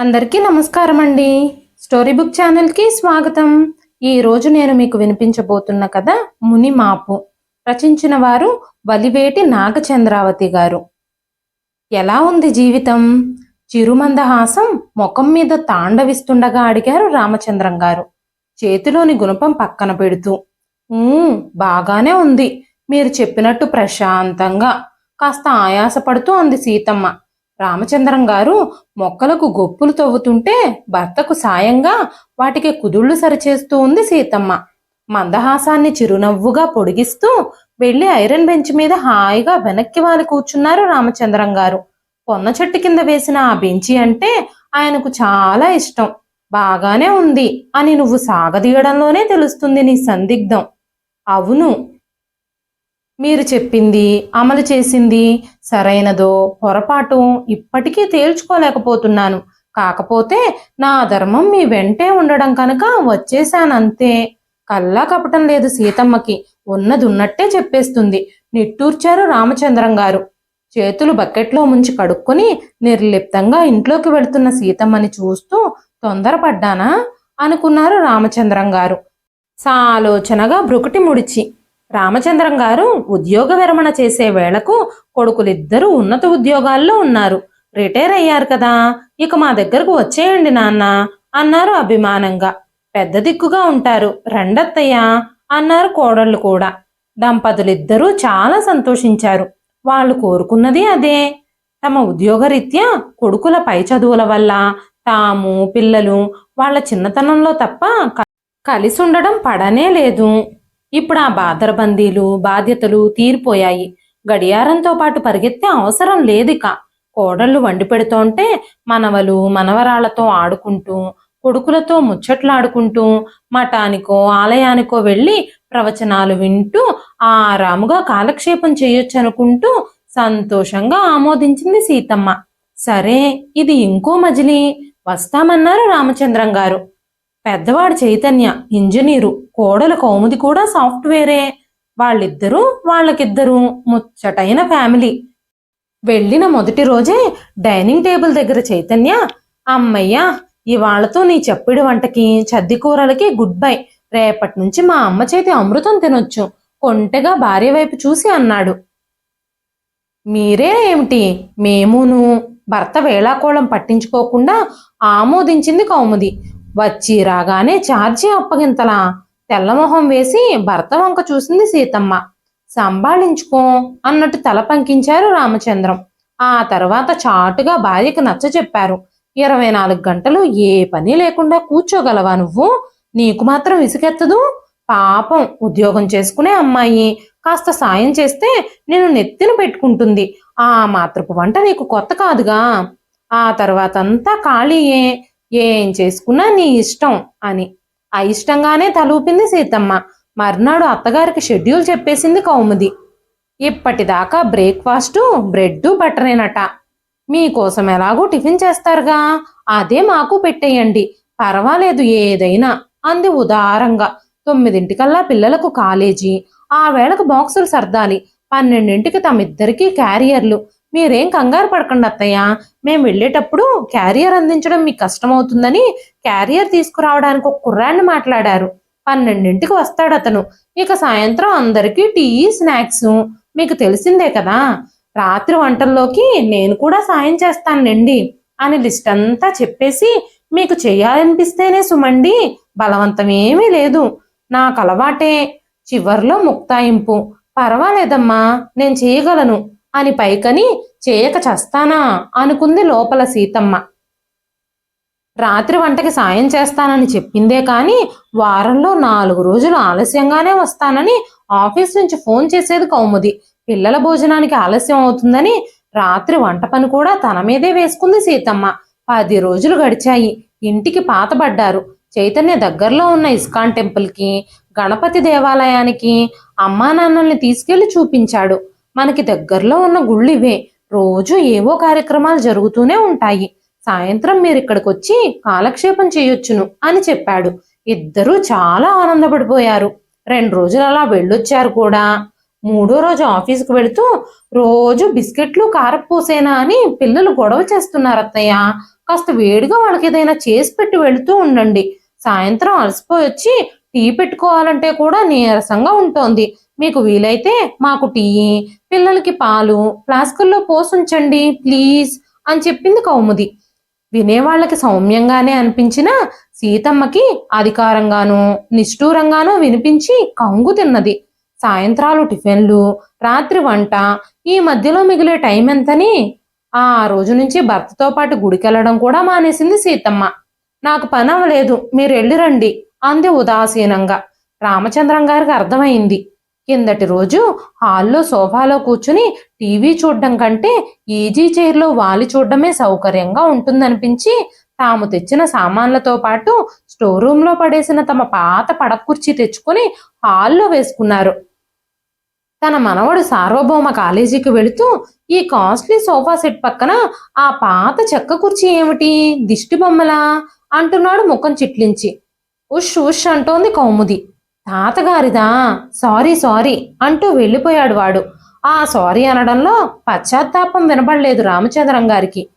అందరికీ నమస్కారం అండి స్టోరీ బుక్ ఛానల్కి స్వాగతం. ఈ రోజు నేను మీకు వినిపించబోతున్న కథ మునిమాపు. రచించిన వారు వలివేటి నాగచంద్రావతి గారు. ఎలా ఉంది జీవితం? చిరుమందహాసం ముఖం మీద తాండవిస్తుండగా అడిగారు రామచంద్రం గారు. చేతిలోని గుణపం పక్కన పెడుతూ బాగానే ఉంది. మీరు చెప్పినట్టు ప్రశాంతంగా. కాస్త ఆయాసపడుతూ అంది సీతమ్మ. రామచంద్రం గారు మొక్కలకు గొప్పులు తవ్వుతుంటే భర్తకు సాయంగా వాటికి కుదుళ్ళు సరిచేస్తూ ఉంది సీతమ్మ. మందహాసాన్ని చిరునవ్వుగా పొడిగిస్తూ వెళ్ళి ఐరన్ బెంచ్ మీద హాయిగా వెనక్కి వాలి కూర్చున్నారు రామచంద్రం గారు. పొన్న చెట్టు కింద వేసిన ఆ బెంచి అంటే ఆయనకు చాలా ఇష్టం. బాగానే ఉంది అని నువ్వు సాగదీయడంలోనే తెలుస్తుంది నీ సందిగ్ధం. అవును మీరు చెప్పింది అమలు చేసింది సరైనదో పొరపాటు ఇప్పటికీ తేల్చుకోలేకపోతున్నాను. కాకపోతే నా ధర్మం మీ వెంటే ఉండడం కనుక వచ్చేశానంతే. కల్లా కపటం లేదు సీతమ్మకి. ఉన్నది ఉన్నట్టే చెప్పేస్తుంది. నిట్టూర్చారు రామచంద్రం గారు. చేతులు బకెట్లో ముంచి కడుక్కొని నిర్లిప్తంగా ఇంట్లోకి వెళుతున్న సీతమ్మని చూస్తూ తొందరపడ్డానా? అనుకున్నారు రామచంద్రం గారు. సాలోచనగా బ్రుకుటి ముడిచి. రామచంద్రం గారు ఉద్యోగ విరమణ చేసే వేళకు కొడుకులిద్దరూ ఉన్నత ఉద్యోగాల్లో ఉన్నారు. రిటైర్ అయ్యారు కదా ఇక మా దగ్గరకు వచ్చేయండి నాన్న అన్నారు అభిమానంగా. పెద్ద దిక్కుగా ఉంటారు. రెండత్తయ్య అన్నారు కోడళ్ళు కూడా. దంపతులిద్దరూ చాలా సంతోషించారు. వాళ్ళు కోరుకున్నది అదే. తమ ఉద్యోగరీత్యా కొడుకుల పై చదువుల వల్ల తాము పిల్లలు వాళ్ళ చిన్నతనంలో తప్ప కలిసి ఉండడం పడనే లేదు. ఇప్పుడు ఆ బాదరబందీలు బాధ్యతలు తీరిపోయాయి. గడియారంతో పాటు పరిగెత్తే అవసరం లేదిక. కోడళ్ళు వండి పెడుతోంటే మనవలు మనవరాళ్ళతో ఆడుకుంటూ కొడుకులతో ముచ్చట్లాడుకుంటూ మఠానికో ఆలయానికో వెళ్ళి ప్రవచనాలు వింటూ ఆరాముగా కాలక్షేపం చేయొచ్చనుకుంటూ సంతోషంగా ఆమోదించింది సీతమ్మ. సరే ఇది ఇంకో మజిలీ. వస్తామన్నారు రామచంద్రం గారు. పెద్దవాడు చైతన్య ఇంజనీరు. కోడల కౌముది కూడా సాఫ్ట్వేరే. వాళ్ళిద్దరూ వాళ్ళకిద్దరూ ముచ్చటైన ఫ్యామిలీ. వెళ్ళిన మొదటి రోజే డైనింగ్ టేబుల్ దగ్గర చైతన్య అమ్మయ్య ఇవాళతో నీ చెప్పిడి వంటకి చద్ది కూరలకి గుడ్ బై. రేపటి నుంచి మా అమ్మ చేతి అమృతం తినొచ్చు. కొంటెగా భార్య వైపు చూసి అన్నాడు. మీరే ఏమిటి? మేమును భర్త వేళాకోళం పట్టించుకోకుండా ఆమోదించింది కౌముది. వచ్చి రాగానే ఛార్జీ అప్పగింతలా. తెల్లమొహం వేసి భర్త వంక చూసింది సీతమ్మ. సంభాళించుకో అన్నట్టు తల పంకించారు రామచంద్రం. ఆ తర్వాత చాటుగా భార్యకు నచ్చ చెప్పారు. ఇరవై నాలుగు గంటలు ఏ పని లేకుండా కూర్చోగలవా నువ్వు? నీకు మాత్రం విసుగెత్తదు పాపం ఉద్యోగం చేసుకునే అమ్మాయి. కాస్త సాయం చేస్తే నేను నెత్తిన పెట్టుకుంటుంది. ఆ మాత్రపు వంట నీకు కొత్త కాదుగా? ఆ తర్వాత అంతా ఖాళీయే. ఏం చేసుకున్నా నీ ఇష్టం అని. అయిష్టంగానే తలూపింది సీతమ్మ. మర్నాడు అత్తగారికి షెడ్యూల్ చెప్పేసింది కౌముది. ఇప్పటిదాకా బ్రేక్ఫాస్టు బ్రెడ్ బటరేనట. మీకోసం ఎలాగో టిఫిన్ చేస్తారుగా? అదే మాకు పెట్టేయండి. పర్వాలేదు ఏదైనా అంది ఉదారంగా. తొమ్మిదింటికల్లా పిల్లలకు కాలేజీ. ఆ వేళకు బాక్సులు సర్దాలి. పన్నెండింటికి తమిద్దరికీ క్యారియర్లు. మీరేం కంగారు పడకండి అత్తయ్య. మేము వెళ్ళేటప్పుడు క్యారియర్ అందించడం మీకు కష్టమవుతుందని క్యారియర్ తీసుకురావడానికి ఒక కుర్రాన్ని మాట్లాడారు. పన్నెండింటికి వస్తాడు అతను. ఇక సాయంత్రం అందరికీ టీ స్నాక్స్ మీకు తెలిసిందే కదా. రాత్రి వంటల్లోకి నేను కూడా సాయం చేస్తానండి అని లిస్ట్ అంతా చెప్పేసి మీకు చెయ్యాలనిపిస్తేనే సుమండి బలవంతమేమీ లేదు. నాకు అలవాటే. చివర్లో ముక్తాయింపు. పర్వాలేదమ్మా నేను చేయగలను. అని పైకని చేయక చస్తానా? అనుకుంది లోపల సీతమ్మ. రాత్రి వంటకి సాయం చేస్తానని చెప్పిందే కాని వారంలో నాలుగు రోజులు ఆలస్యంగానే వస్తానని ఆఫీస్ నుంచి ఫోన్ చేసేది కౌముది. పిల్లల భోజనానికి ఆలస్యం అవుతుందని రాత్రి వంట పని కూడా తన మీదే వేసుకుంది సీతమ్మ. పది రోజులు గడిచాయి. ఇంటికి పాతబడ్డారు. చైతన్య దగ్గరలో ఉన్న ఇస్కాన్ టెంపుల్కి గణపతి దేవాలయానికి అమ్మా నాన్నల్ని తీసుకెళ్ళి చూపించాడు. మనకి దగ్గరలో ఉన్న గుళ్ళు ఇవే రోజు ఏవో కార్యక్రమాలు జరుగుతూనే ఉంటాయి. సాయంత్రం మీరు ఇక్కడికి వచ్చి కాలక్షేపం చేయొచ్చును అని చెప్పాడు. ఇద్దరూ చాలా ఆనందపడిపోయారు. రెండు రోజులు అలా వెళ్ళొచ్చారు కూడా. మూడో రోజు ఆఫీస్కి వెళుతూ రోజు బిస్కెట్లు కారపూసేనా అని పిల్లలు గొడవ చేస్తున్నారు అత్తయ్య. కాస్త వేడిగా వాళ్ళకి ఏదైనా చేసి పెట్టి వెళుతూ ఉండండి. సాయంత్రం అలసిపోయి వచ్చి టీ పెట్టుకోవాలంటే కూడా నీరసంగా ఉంటోంది. మీకు వీలైతే మాకు టీ పిల్లలకి పాలు ఫ్లాస్కుల్లో పోసుంచండి ప్లీజ్ అని చెప్పింది కౌముది. వినేవాళ్ళకి సౌమ్యంగానే అనిపించిన సీతమ్మకి అధికారంగానూ నిష్ఠూరంగానూ వినిపించి కంగు తిన్నది. సాయంత్రాలు టిఫిన్లు రాత్రి వంట ఈ మధ్యలో మిగిలే టైం ఎంతని? ఆ రోజు నుంచి భర్తతో పాటు గుడికెళ్ళడం కూడా మానేసింది సీతమ్మ. నాకు పని అవ్వలేదు మీరు వెళ్ళిరండి అంది ఉదాసీనంగా. రామచంద్రం గారికి అర్థమైంది. కిందటి రోజు హాల్లో సోఫాలో కూర్చుని టీవీ చూడడం కంటే ఈజీ చైర్లో వాలి చూడడమే సౌకర్యంగా ఉంటుందనిపించి తాము తెచ్చిన సామాన్లతో పాటు స్టోర్ రూమ్లో పడేసిన తమ పాత పడకుర్చీ తెచ్చుకొని హాల్లో వేసుకున్నారు. తన మనవడు సార్వభౌమ కాలేజీకి వెళుతూ ఈ కాస్ట్లీ సోఫా సెట్ పక్కన ఆ పాత చెక్క కుర్చీ ఏమిటి? దిష్టి బొమ్మలా? అంటున్నాడు ముఖం చిట్లించి. ఉష్ ఉష్ అంటోంది కౌముది. తాతగారిదా సారీ సారీ అంటూ వెళ్ళిపోయాడు వాడు. ఆ సారీ అనడంలో పశ్చాత్తాపం వినబడలేదు రామచంద్రం గారికి.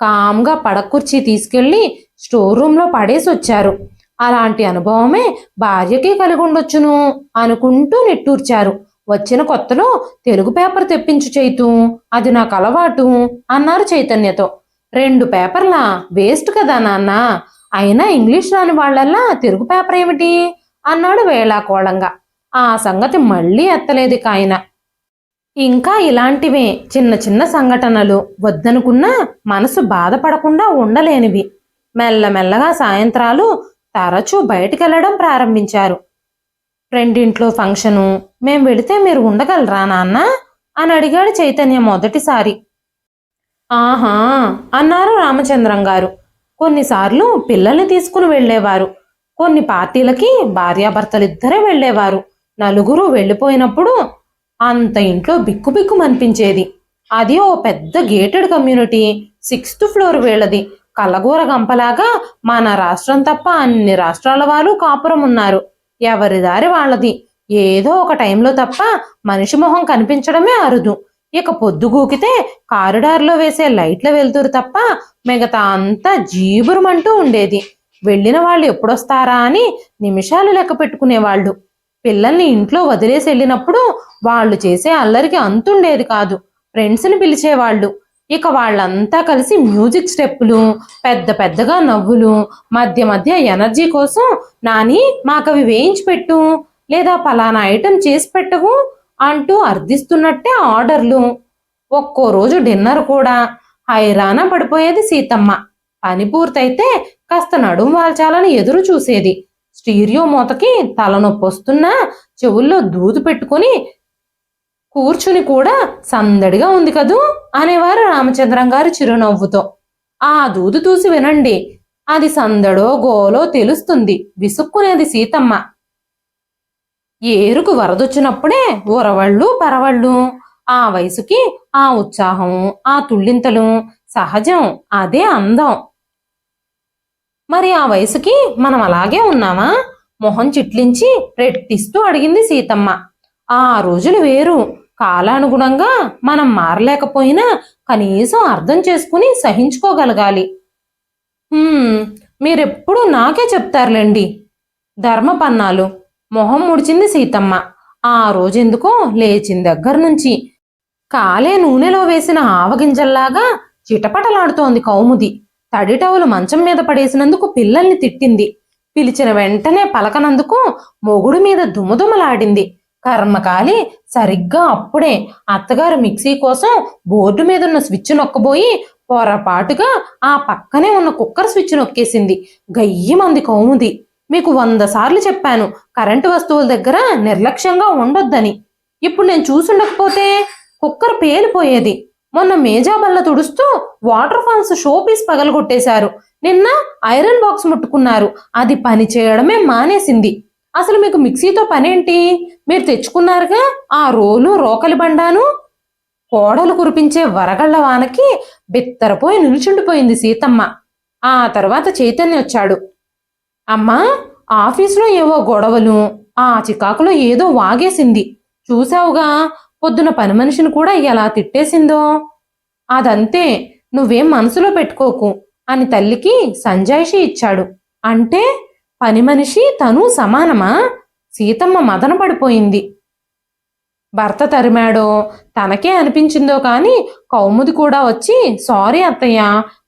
కామ్గా పడకుర్చీ తీసుకెళ్ళి స్టోర్ రూమ్లో పడేసి వచ్చారు. అలాంటి అనుభవమే భార్యకి కలిగి ఉండొచ్చును అనుకుంటూ నిట్టూర్చారు. వచ్చిన కొత్తలో తెలుగు పేపర్ తెప్పించు చైతు అది నాకు అలవాటు అన్నారు చైతన్యతో. రెండు పేపర్లా వేస్ట్ కదా నాన్న అయినా ఇంగ్లీష్ రాని వాళ్ళల్లా తెలుగు పేపర్ ఏమిటి? అన్నాడు వేళాకోళంగా. ఆ సంగతి మళ్ళీ ఎత్తలేదు కాయన ఇంకా ఇలాంటివే చిన్న చిన్న సంఘటనలు వద్దనుకున్నా మనసు బాధపడకుండా ఉండలేనివి. మెల్లమెల్లగా సాయంత్రాలు తరచూ బయటికెళ్ళడం ప్రారంభించారు. ఫ్రెండింట్లో ఫంక్షను మేం వెళితే మీరు ఉండగలరా నాన్న? అని అడిగాడు చైతన్య మొదటిసారి. ఆహా అన్నారు రామచంద్రం గారు. కొన్నిసార్లు పిల్లల్ని తీసుకుని వెళ్ళేవారు. కొన్ని పార్టీలకి భార్యాభర్తలిద్దరే వెళ్ళేవారు. నలుగురు వెళ్ళిపోయినప్పుడు అంత ఇంట్లో బిక్కుబిక్కుమనిపించేది అది ఓ పెద్ద గేటెడ్ కమ్యూనిటీ సిక్స్త్ ఫ్లోర్ వీళ్ళది. కల్లగూర గంపలాగా మన రాష్ట్రం తప్ప అన్ని రాష్ట్రాల వాళ్ళు కాపురం ఉన్నారు. ఎవరి దారి వాళ్ళది. ఏదో ఒక టైంలో తప్ప మనిషి మొహం కనిపించడమే అరుదు. ఇక పొద్దుగూకితే కారిడార్లో వేసే లైట్ల వెలుతురు తప్ప మిగతా అంతా జీబురమంటూ ఉండేది. వెళ్ళిన వాళ్ళు ఎప్పుడొస్తారా అని నిమిషాలు లెక్క పెట్టుకునేవాళ్ళు. పిల్లల్ని ఇంట్లో వదిలేసి వెళ్ళినప్పుడు వాళ్ళు చేసే అల్లరికి అంతుండేది కాదు. ఫ్రెండ్స్ని పిలిచేవాళ్ళు. ఇక వాళ్ళంతా కలిసి మ్యూజిక్ స్టెప్పులు పెద్ద పెద్దగా నవ్వులు మధ్య మధ్య ఎనర్జీ కోసం నాని మాకవి వేయించి పెట్టు లేదా పలానా ఐటెం చేసి పెట్టవు అంటూ అర్థిస్తున్నట్టే ఆర్డర్లు. ఒక్కో రోజు డిన్నర్ కూడా. హైరాణ పడిపోయేది సీతమ్మ. పని పూర్తయితే కాస్త నడుం వాల్చాలని ఎదురు చూసేది. స్టీరియో మూతకి తలనొప్పి వస్తున్నా చెవుల్లో దూదు పెట్టుకుని కూర్చుని కూడా సందడిగా ఉంది కదూ? అనేవారు రామచంద్రం గారు చిరునవ్వుతో. ఆ దూదు చూసి వినండి. అది సందడో గోలో తెలుస్తుంది. విసుక్కునేది సీతమ్మ. ఏరుకు వరదొచ్చినప్పుడే ఉరవళ్ళు పరవళ్ళు. ఆ వయసుకి ఆ ఉత్సాహం ఆ తుళ్ళింతలు. సహజం అదే అందం. మరి ఆ వయసుకి మనం అలాగే ఉన్నామా? మొహం చిట్లించి రెట్టిస్తూ అడిగింది సీతమ్మ. ఆ రోజులు వేరు. కాలానుగుణంగా మనం మారలేకపోయినా కనీసం అర్థం చేసుకుని సహించుకోగలగాలి. మీరెప్పుడు నాకే చెప్తారులేండి. ధర్మపన్నాలు. మొహం ముడిచింది సీతమ్మ. ఆ రోజెందుకో లేచిన దగ్గర నుంచి. కాలే నూనెలో వేసిన ఆవగింజల్లాగా చిటపటలాడుతోంది కౌముది. తడిటవులు మంచం మీద పడేసినందుకు పిల్లల్ని తిట్టింది. పిలిచిన వెంటనే పలకనందుకు మొగుడు మీద దుమదుమలాడింది. కర్మకాలి సరిగ్గా అప్పుడే అత్తగారు మిక్సీ కోసం బోర్డు మీద ఉన్న స్విచ్ నొక్కబోయి పొరపాటుగా ఆ పక్కనే ఉన్న కుక్కర్ స్విచ్ నొక్కేసింది. గయ్యమంది కౌముది. మీకు వంద సార్లు చెప్పాను కరెంటు వస్తువుల దగ్గర నిర్లక్ష్యంగా ఉండొద్దని. ఇప్పుడు నేను చూసుండకపోతే కుక్కర్ పేలిపోయేది. మొన్న మేజా బల్ల తుడుస్తూ వాటర్ ఫాల్స్ షోపీస్ పగలగొట్టేశారు. నిన్న ఐరన్ బాక్స్ ముట్టుకున్నారు. అది పని చేయడమే మానేసింది. అసలు మీకు మిక్సీతో పనేంటి? మీరు తెచ్చుకున్నారుగా ఆ రోలు రోకలి బండాను? కోడలు కురిపించే వరగళ్ళ వానకి బిత్తరపోయి నిల్చుండిపోయింది సీతమ్మ. ఆ తర్వాత చైతన్య వచ్చాడు. అమ్మా ఆఫీసులో ఏవో గొడవలు ఆ చికాకులో ఏదో వాగేసింది. చూసావుగా పొద్దున పని మనిషిని కూడా ఎలా తిట్టేసిందో? అదంతే నువ్వేం మనసులో పెట్టుకోకు అని తల్లికి సంజాయిషి ఇచ్చాడు. అంటే పని మనిషి తను సమానమా? సీతమ్మ మదన పడిపోయింది. భర్త తరిమాడో తనకే అనిపించిందో కాని కౌముది కూడా వచ్చి సారీ అత్తయ్య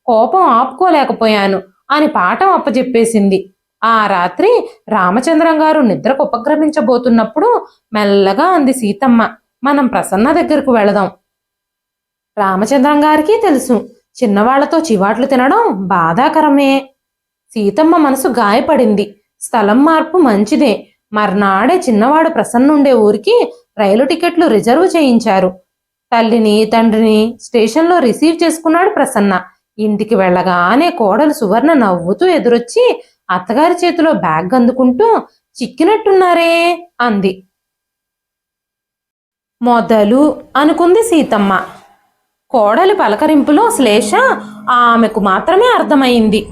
కోపం ఆపుకోలేకపోయాను అని పాఠం అప్పచెప్పేసింది ఆ రాత్రి రామచంద్రం గారు నిద్రకు ఉపక్రమించబోతున్నప్పుడు మెల్లగా అంది సీతమ్మ మనం ప్రసన్న దగ్గరకు వెళదాం. రామచంద్రం గారికి తెలుసు చిన్నవాళ్ళతో చివాట్లు తినడం బాధాకరమే. సీతమ్మ మనసు గాయపడింది స్థలం మార్పు మంచిదే. మర్నాడే చిన్నవాడు ప్రసన్నుండే ఊరికి రైలు టికెట్లు రిజర్వ్ చేయించారు. తల్లిని తండ్రిని స్టేషన్లో రిసీవ్ చేసుకున్నాడు ప్రసన్న. ఇంటికి వెళ్ళగానే కోడలు సువర్ణ నవ్వుతూ ఎదురొచ్చి అత్తగారి చేతిలో బ్యాగ్ అందుకుంటూ చిక్కినట్టున్నారే అంది. మొదలు అనుకుంది సీతమ్మ. కోడలి పలకరింపులో శ్లేష ఆమెకు మాత్రమే అర్థమైంది.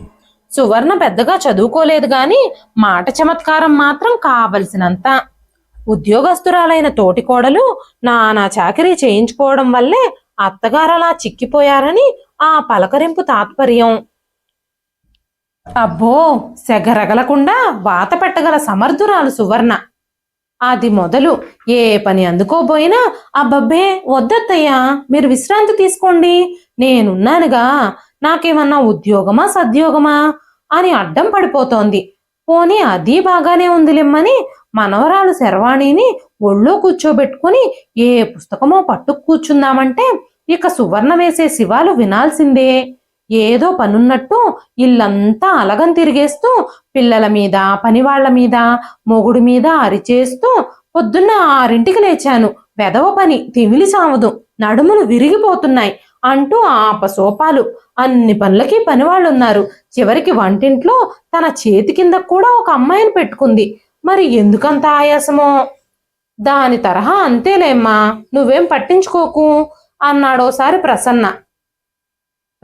సువర్ణ పెద్దగా చదువుకోలేదు గాని మాట చమత్కారం మాత్రం కావలసినంత. ఉద్యోగస్తురాలైన తోటి కోడలు నానా చాకరీ చేయించుకోవడం వల్లే అత్తగారలా చిక్కిపోయారని ఆ పలకరింపు తాత్పర్యం. అబ్బో సెగరగలకుండా వాత పెట్టగల సమర్థురాలు సువర్ణ. అది మొదలు. ఏ పని అందుకోబోయినా అబ్బబ్బే వద్దత్తయ్యా మీరు విశ్రాంతి తీసుకోండి. నేనున్నానుగా నాకేమన్నా ఉద్యోగమా సద్యోగమా అని అడ్డం పడిపోతోంది. పోనీ అది బాగానే ఉందిలెమ్మని మనవరాలు శర్వాణిని ఒళ్ళో కూర్చోబెట్టుకుని ఏ పుస్తకమో పట్టు కూర్చుందామంటే ఇక సువర్ణ వేసే శివాలు వినాల్సిందే. ఏదో పనున్నట్టు ఇల్లంతా అలగం తిరిగేస్తూ పిల్లల మీద పనివాళ్ళ మీద మొగుడు మీద అరిచేస్తూ పొద్దున్న ఆరింటికి లేచాను. వెదవ పని తిమిలి సావదు. నడుములు విరిగిపోతున్నాయి అంటూ ఆపసోపాలు. అన్ని పనులకి పనివాళ్ళున్నారు. చివరికి వంటింట్లో తన చేతి కింద కూడా ఒక అమ్మాయిని పెట్టుకుంది. మరి ఎందుకంత ఆయాసమో? దాని తరహా అంతేలేమ్మా. నువ్వేం పట్టించుకోకు? అన్నాడోసారి ప్రసన్న.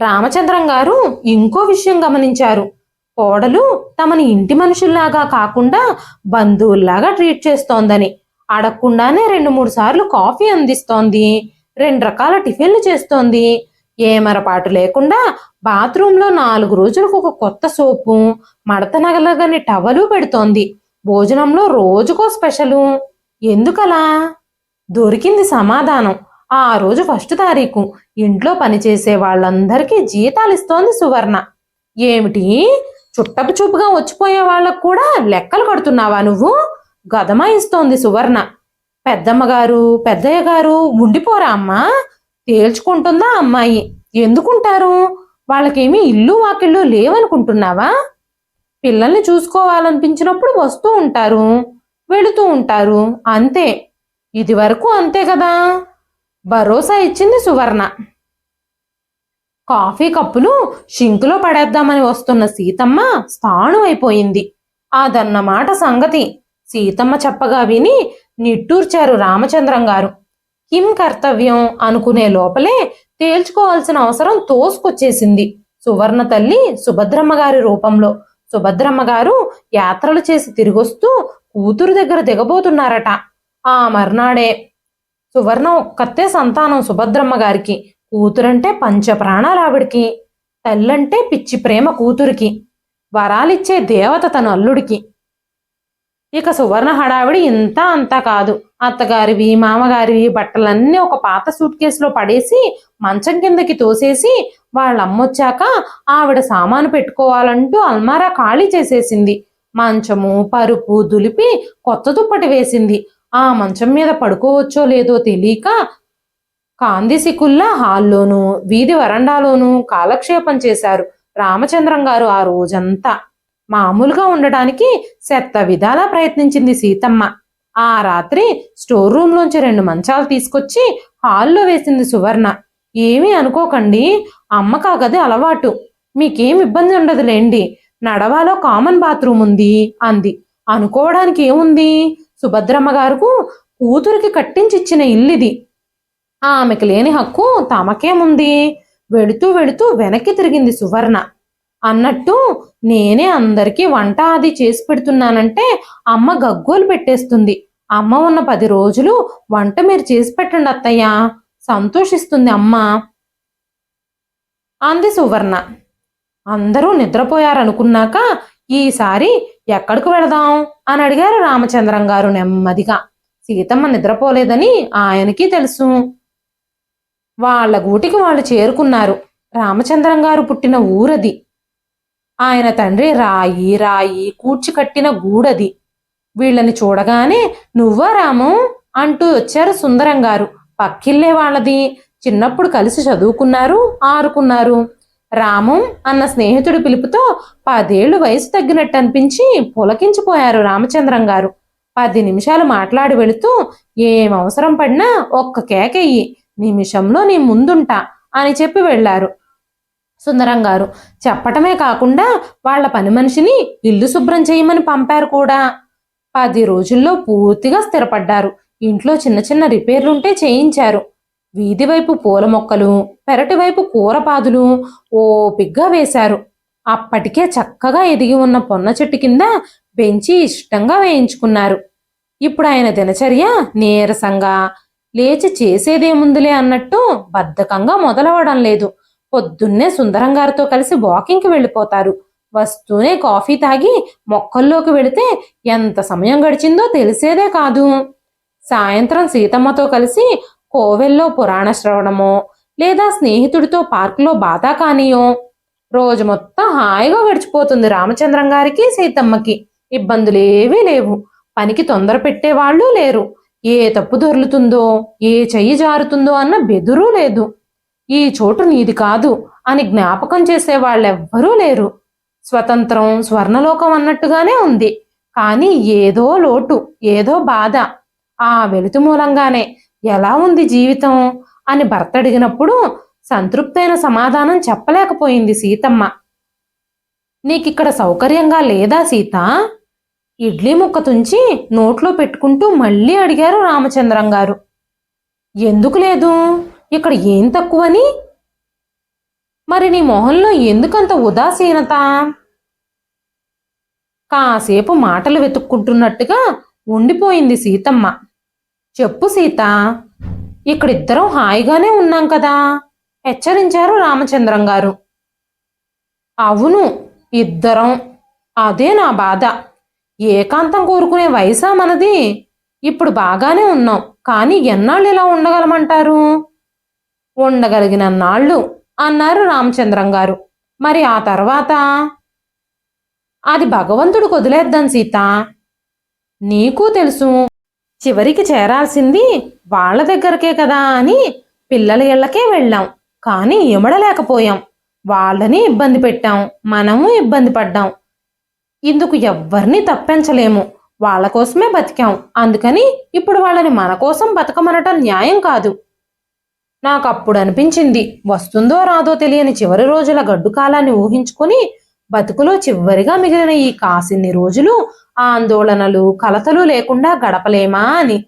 రామచంద్రం గారు ఇంకో విషయం గమనించారు. కోడలు తమని ఇంటి మనుషుల్లాగా కాకుండా బంధువుల్లాగా ట్రీట్ చేస్తోందని. అడగకుండానే రెండు మూడు సార్లు కాఫీ అందిస్తోంది. రెండు రకాల టిఫిన్లు చేస్తోంది. ఏమరపాటు లేకుండా బాత్రూంలో నాలుగు రోజులకు ఒక కొత్త సోపు మడత నగలగని టవలు పెడుతోంది. భోజనంలో రోజుకో స్పెషలు. ఎందుకలా? దొరికింది సమాధానం. ఆ రోజు ఫస్ట్ తారీఖు ఇంట్లో పనిచేసే వాళ్ళందరికీ జీతాలు ఇస్తోంది సువర్ణ. ఏమిటి? చుట్టపు చూపుగా వచ్చిపోయే వాళ్ళకు కూడా లెక్కలు కడుతున్నావా నువ్వు? గదమాయిస్తోంది సువర్ణ. పెద్దమ్మగారు పెద్దయ్య గారు ఉండిపోరా అమ్మా. తేల్చుకుంటుందా అమ్మాయి? ఎందుకుంటారు? వాళ్ళకేమీ ఇల్లు వాకిళ్ళు లేవనుకుంటున్నావా? పిల్లల్ని చూసుకోవాలనిపించినప్పుడు వస్తూ ఉంటారు వెళుతూ ఉంటారు అంతే. ఇది వరకు అంతే కదా. భరోసా ఇచ్చింది సువర్ణ. కాఫీ కప్పులు షింకులో పడేద్దామని వస్తున్న సీతమ్మ స్థాణువైపోయింది. అదన్నమాట సంగతి. సీతమ్మ చెప్పగా విని నిట్టూర్చారు రామచంద్రం గారు. కిం కర్తవ్యం అనుకునే లోపలే తేల్చుకోవాల్సిన అవసరం తోసుకొచ్చేసింది. సువర్ణ తల్లి సుభద్రమ్మ గారి రూపంలో. సుభద్రమ్మ గారు యాత్రలు చేసి తిరిగొస్తూ కూతురు దగ్గర దిగబోతున్నారట. ఆ మర్నాడే సువర్ణం ఒక్కతే సంతానం సుభద్రమ్మ గారికి కూతురంటే పంచ ప్రాణాలు ఆవిడికి తల్లంటే పిచ్చి ప్రేమ కూతురికి వరాలిచ్చే దేవత తన అల్లుడికి. ఇక సువర్ణ హడావిడి ఇంత అంతా కాదు. అత్తగారివి మామగారివి బట్టలన్నీ ఒక పాత సూట్ కేసులో పడేసి మంచం కిందకి తోసేసి వాళ్ళ అమ్మొచ్చాక ఆవిడ సామాను పెట్టుకోవాలంటూ అల్మారా ఖాళీ చేసేసింది. మంచము పరుపు దులిపి కొత్త దుప్పటి వేసింది. ఆ మంచం మీద పడుకోవచ్చో లేదో తెలియక కాందిసికుల్లా హాల్లోనూ వీధి వరండాలోనూ కాలక్షేపం చేశారు రామచంద్రం గారు ఆ రోజంతా. మామూలుగా ఉండడానికి శత విధాలా ప్రయత్నించింది సీతమ్మ. ఆ రాత్రి స్టోర్ రూమ్లోంచి రెండు మంచాలు తీసుకొచ్చి హాల్లో వేసింది సువర్ణ. ఏమీ అనుకోకండి అమ్మకు ఆ గది అలవాటు. మీకేం ఇబ్బంది ఉండదులేండి నడవాలో కామన్ బాత్రూమ్ ఉంది అంది. అనుకోవడానికి ఏముంది? సుభద్రమ్మ గారుకు కూతురికి కట్టించిచ్చిన ఇల్లిది. ఆమెకు లేని హక్కు తమకేముంది? వెళుతూ వెళుతూ వెనక్కి తిరిగింది సువర్ణ. అన్నట్టు నేనే అందరికీ వంట అది చేసి పెడుతున్నానంటే అమ్మ గగ్గోలు పెట్టేస్తుంది. అమ్మ ఉన్న పది రోజులు వంట మీరు చేసి పెట్టండి అత్తయ్య. సంతోషిస్తుంది అమ్మ. అంది సువర్ణ. అందరూ నిద్రపోయారనుకున్నాక ఈసారి ఎక్కడికి వెళదాం అని అడిగారు రామచంద్రం గారు నెమ్మదిగా. సీతమ్మ నిద్రపోలేదని ఆయనకి తెలుసు. వాళ్ళ గూటికి వాళ్ళు చేరుకున్నారు. రామచంద్రం గారు పుట్టిన ఊరది. ఆయన తండ్రి రాయి రాయి కూర్చి కట్టిన గూడది. వీళ్ళని చూడగానే నువ్వా రాము అంటూ వచ్చారు సుందరం గారు. పక్కిల్లే వాళ్ళది. చిన్నప్పుడు కలిసి చదువుకున్నారు ఆరుకున్నారు. రామం అన్న స్నేహితుడి పిలుపుతో పదేళ్ళు వయసు తగ్గినట్టు అనిపించి పులకించిపోయారు రామచంద్రం గారు. పది నిమిషాలు మాట్లాడి వెళుతూ ఏం అవసరం పడినా ఒక్క కేకెయ్యి నిమిషంలో నీ ముందుంటా అని చెప్పి వెళ్ళారు. సుందరం గారు చెప్పటమే కాకుండా వాళ్ళ పని మనిషిని ఇల్లు శుభ్రం చేయమని పంపారు కూడా. పది రోజుల్లో పూర్తిగా స్థిరపడ్డారు. ఇంట్లో చిన్న చిన్న రిపేర్లుంటే చేయించారు. వీధి వైపు పూల మొక్కలు పెరటివైపు కూరపాదులు ఓపిగ్గా వేశారు. అప్పటికే చక్కగా ఎదిగి ఉన్న పొన్న చెట్టు కింద పెంచి ఇష్టంగా వేయించుకున్నారు. ఇప్పుడు ఆయన దినచర్య నీరసంగా లేచి చేసేదేముందులే అన్నట్టు బద్ధకంగా మొదలవడం లేదు. పొద్దున్నే సుందరంగారితో కలిసి వాకింగ్కి వెళ్ళిపోతారు. వస్తూనే కాఫీ తాగి మొక్కల్లోకి వెళితే ఎంత సమయం గడిచిందో తెలిసేదే కాదు. సాయంత్రం సీతమ్మతో కలిసి కోవెల్లో పురాణ శ్రవణమో లేదా స్నేహితుడితో పార్కులో బాధా కానీయో? రోజు మొత్తం హాయిగా గడిచిపోతుంది రామచంద్రం గారికి సీతమ్మకి. ఇబ్బందులేవీ లేవు. పనికి తొందర పెట్టేవాళ్ళు లేరు. ఏ తప్పు దొర్లుతుందో ఏ చెయ్యి జారుతుందో అన్న బెదురూ లేదు. ఈ చోటు నీది కాదు అని జ్ఞాపకం చేసే వాళ్ళెవ్వరూ లేరు. స్వతంత్రం స్వర్ణలోకం అన్నట్టుగానే ఉంది. కానీ ఏదో లోటు ఏదో బాధ. ఆ వెలుతు మూలంగానే ఎలా ఉంది జీవితం అని భర్త అడిగినప్పుడు సంతృప్తైన సమాధానం చెప్పలేకపోయింది సీతమ్మ. నీకిక్కడ సౌకర్యంగా లేదా సీత? ఇడ్లీ ముక్క తుంచి నోట్లో పెట్టుకుంటూ మళ్ళీ అడిగారు రామచంద్రం గారు. ఎందుకు లేదు? ఇక్కడ ఏం తక్కువని? మరి నీ మొహంలో ఎందుకంత ఉదాసీనత? కాసేపు మాటలు వెతుక్కుంటున్నట్టుగా ఉండిపోయింది సీతమ్మ. చెప్పు సీత ఇక్కడిద్దరం హాయిగానే ఉన్నాం కదా? హెచ్చరించారు రామచంద్రం గారు. అవును ఇద్దరం. అదే నా బాధ. ఏకాంతం కోరుకునే వయసా మనది? ఇప్పుడు బాగానే ఉన్నాం. కానీ ఎన్నాళ్ళు ఇలా ఉండగలమంటారు? ఉండగలిగిన నాళ్ళు అన్నారు రామచంద్రం గారు. మరి ఆ తర్వాత? అది భగవంతుడు వదిలేద్దాం సీత. నీకు తెలుసు. చివరికి చేరాల్సింది వాళ్ళ దగ్గరకే కదా అని పిల్లల ఇళ్ళకే వెళ్ళాం. కానీ ఇమడలేకపోయాం. వాళ్ళని ఇబ్బంది పెట్టాం. మనము ఇబ్బంది పడ్డాం. ఇందుకు ఎవ్వరిని తప్పించలేము. వాళ్ళ కోసమే బతికాం. అందుకని ఇప్పుడు వాళ్ళని మన కోసం బతకమనటం న్యాయం కాదు. నాకు అప్పుడు అనిపించింది వస్తుందో రాదో తెలియని చివరి రోజుల గడ్డు కాలాన్ని ఊహించుకొని బతుకులో చివరిగా మిగిలిన ఈ కాసిన్ని రోజులు ఆందోళనలు కలతలు లేకుండా గడపలేమా అని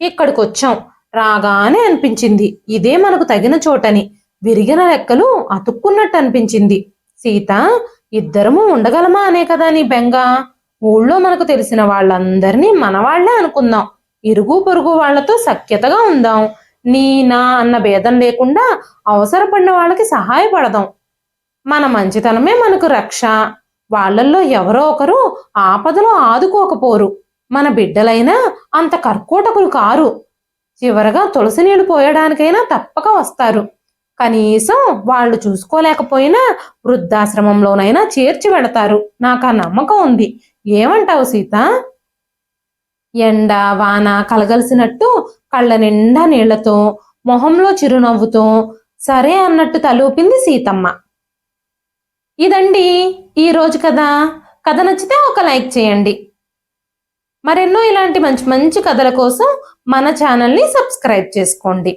ఇక్కడికొచ్చాం. రాగానే అనిపించింది ఇదే మనకు తగిన చోటని. విరిగిన లెక్కలు అతుక్కున్నట్టు అనిపించింది. సీత ఇద్దరము ఉండగలమా అనే కదా నీ బెంగ? ఊళ్ళో మనకు తెలిసిన వాళ్ళందరినీ మనవాళ్ళే అనుకుందాం. ఇరుగు పొరుగు వాళ్ళతో సఖ్యతగా ఉందాం. నీ నా అన్న భేదం లేకుండా అవసరపడిన వాళ్ళకి సహాయపడదాం. మన మంచితనమే మనకు రక్ష. వాళ్ళల్లో ఎవరో ఒకరు ఆపదలో ఆదుకోకపోరు. మన బిడ్డలైనా అంత కర్కోటకులు కారు. చివరగా తులసి నీళ్ళు పోయడానికైనా తప్పక వస్తారు. కనీసం వాళ్ళు చూసుకోలేకపోయినా వృద్ధాశ్రమంలోనైనా చేర్చి పెడతారు. నాకు ఆ నమ్మకం ఉంది. ఏమంటావు సీత? ఎండ వాన కలగలిసినట్టు కళ్ళ నిండా నీళ్ళతో మొహంలో చిరునవ్వుతో సరే అన్నట్టు తలూపింది సీతమ్మ. ఇదండి ఈ రోజు కదా కథ నచ్చితే ఒక లైక్ చేయండి. మరెన్నో ఇలాంటి మంచి మంచి కథల కోసం మన ఛానల్ని సబ్స్క్రైబ్ చేసుకోండి.